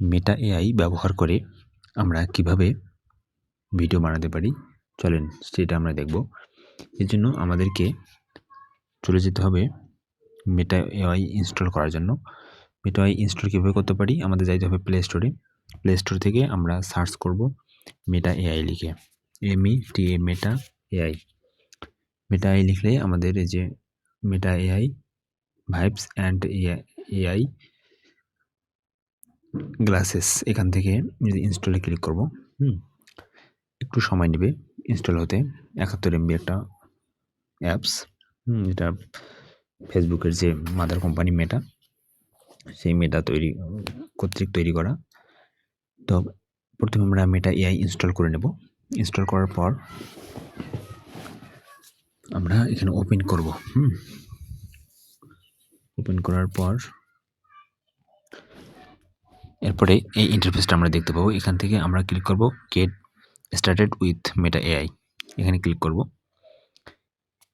Meta AI ব্যবহার করে আমরা কীভাবে ভিডিও বানাতে পারি? চলেন সেটা আমরা দেখব। এর জন্য আমাদেরকে চলে যেতে হবে মেটা এআই ইনস্টল করার জন্য। মেটা এআই ইনস্টল কীভাবে করতে পারি? আমাদের যাইতে হবে প্লে স্টোরে প্লে স্টোর থেকে আমরা সার্চ করব মেটা এআই লিখে। M E T A Meta AI Meta AI লিখলে আমাদের এই যে Meta AI vibes and AI glasses এখান থেকে ইনস্টলে ক্লিক করব, হুম? একটু সময় নেবে ইনস্টল হতে। একাত্তর এমবি একটা অ্যাপস হুম এটা ফেসবুকের যে মাদার কোম্পানি মেটা সেই মেটা তৈরি, কর্তৃক তৈরি করা। তো প্রথমে আমরা মেটা এআই ইনস্টল করে নেব। ইনস্টল করার পর আমরা এখানে ওপেন করব, হুম? ওপেন করার পর এরপরে এই ইন্টারফেসটা আমরা দেখতে পাবো। এখান থেকে আমরা ক্লিক করব get started with Meta AI এখানে ক্লিক করব।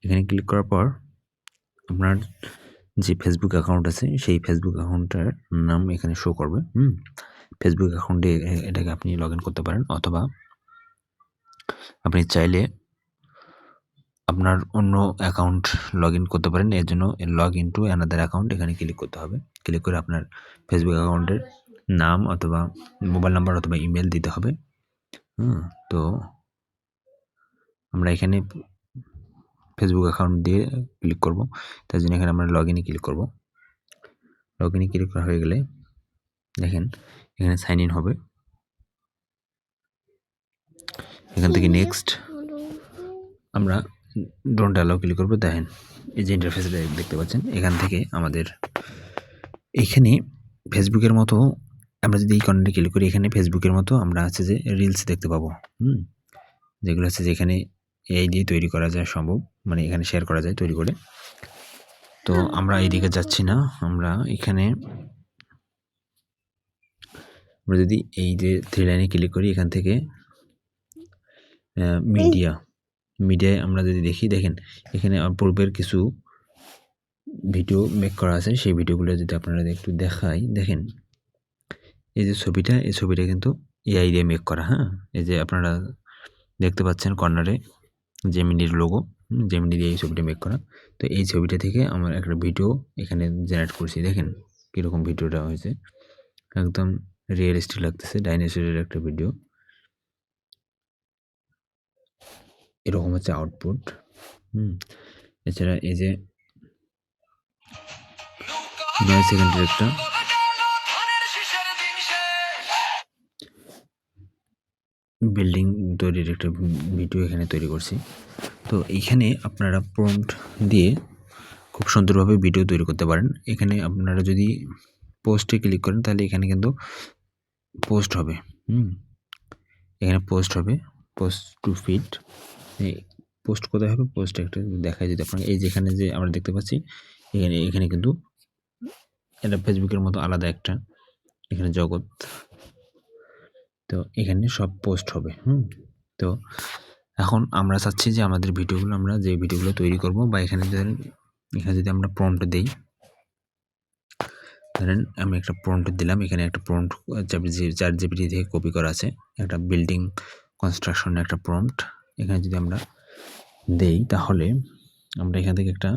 এখানে ক্লিক করার পর আপনার যে ফেসবুক অ্যাকাউন্ট আছে, সেই ফেসবুক অ্যাকাউন্টটার নাম এখানে শো করবে, হুম? ফেসবুক অ্যাকাউন্টে এটাকে আপনি লগ করতে পারেন অথবা আপনি চাইলে আপনার অন্য অ্যাকাউন্ট লগ করতে পারেন। এর জন্য log in to another account এখানে ক্লিক করতে হবে। ক্লিক করে আপনার ফেসবুক অ্যাকাউন্টের নাম অথবা মোবাইল নাম্বার অথবা ইমেল দিতে হবে। হুম, তো আমরা এখানে ফেসবুক অ্যাকাউন্ট দিয়ে ক্লিক করব। তার জন্য এখানে আমরা লগ ইনে ক্লিক করব। লগ ইনে ক্লিক করা হয়ে গেলে দেখেন এখানে সাইন ইন হবে। এখান থেকে নেক্সট আমরা ডোন্ট অ্যালাউ ক্লিক করব। দেখেন এই যে ইন্টারফেসটা দেখতে পাচ্ছেন, এখান থেকে আমাদের এখানে ফেসবুকের মতো আমরা যদি এই কর্নারে ক্লিক করি, এখানে ফেসবুকের মতো আমরা আছে যে রিলস দেখতে পাবো, হুম? যেগুলো আছে যে এখানে এআই দিয়ে তৈরি করা যায় সম্ভব মানে এখানে শেয়ার করা যায় তৈরি করে। তো আমরা এইদিকে যাচ্ছি না, আমরা এখানে আমরা যদি এই যে থ্রি লাইনে ক্লিক করি, এখান থেকে মিডিয়া মিডিয়ায় আমরা যদি দেখি, দেখেন এখানে পূর্বের কিছু ভিডিও মেক করা আছে, সেই ভিডিওগুলো যদি আপনারা একটু দেখাই, দেখেন এই যে ছবিটা, এই ছবিটা কিন্তু এআই দিয়ে মেক করা হ্যাঁ? এই যে আপনারা দেখতে পাচ্ছেন কর্নারে জেমিনির লোগো জেমিনি দিয়ে এই ছবিটা মেক করা। তো এই ছবিটা থেকে আমার একটা ভিডিও এখানে জেনারেট করছি। দেখেন কীরকম ভিডিওটা হয়েছে। একদম রিয়েলিস্টিক লাগতেছে ডাইনোসরের একটা ভিডিও। এরকম হচ্ছে আউটপুট হুম? এছাড়া এই যে নয় সেকেন্ডের একটা বিল্ডিং তৈরির একটা ভিডিও এখানে তৈরি করছি। তো এইখানে আপনারা প্রম্পট দিয়ে খুব সুন্দরভাবে ভিডিও তৈরি করতে পারেন। এখানে আপনারা যদি পোস্টে ক্লিক করেন, তাহলে এখানে কিন্তু পোস্ট হবে। হুম? এখানে পোস্ট হবে। পোস্ট টু ফিট পোস্ট কোথায় হবে? পোস্ট একটা দেখায় যদি আপনাকে। এই যেখানে যে আমরা দেখতে পাচ্ছি, এখানে এখানে কিন্তু এটা ফেসবুকের মতো আলাদা একটা, এখানে জগৎ তো এখানে সব পোস্ট হবে, হুম? তো এখন আমরা চাচ্ছি যে আমাদের ভিডিওগুলো আমরা যে ভিডিওগুলো তৈরি করব বা এখানে ধরেন, এখানে যদি আমরা প্রম্পট দিই, ধরেন আমি একটা প্রম্পট দিলাম, এখানে একটা প্রম্পট চার জিবিটি থেকে কপি করা আছে, একটা বিল্ডিং কনস্ট্রাকশনের একটা প্রম্পট এখানে যদি আমরা দেই, তাহলে আমরা এখান থেকে একটা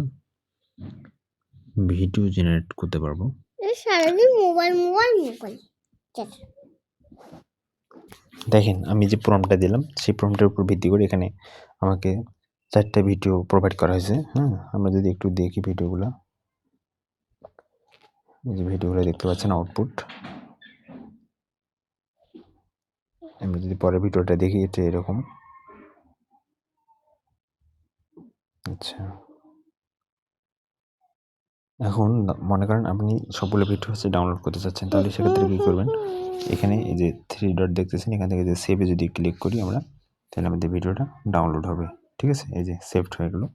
ভিডিও জেনারেট করতে পারব। মোবাইল মোবাইল মোবাইল দেখেন, আমি যে প্রমটা দিলাম, সেই প্রমটার উপর ভিত্তি করে এখানে আমাকে চারটা ভিডিও প্রোভাইড করা হয়েছে হ্যাঁ? আমরা যদি একটু দেখি ভিডিওগুলো এই যে ভিডিওগুলো দেখতে পাচ্ছেন আউটপুট আমরা যদি পরের ভিডিওটা দেখি এটা এরকম। আচ্ছা। এখন মনে করেন আপনি সবগুলো ভিডিও হচ্ছে ডাউনলোড করতে চাচ্ছেন, তাহলে সেক্ষেত্রে কী করবেন? এখানে এই যে থ্রি ডট দেখতেছেন, এখান থেকে যে সেভে যদি ক্লিক করি আমরা, তাহলে আমাদের ভিডিওটা ডাউনলোড হবে। ঠিক আছে? এই যে সেভড হয়ে গেলো।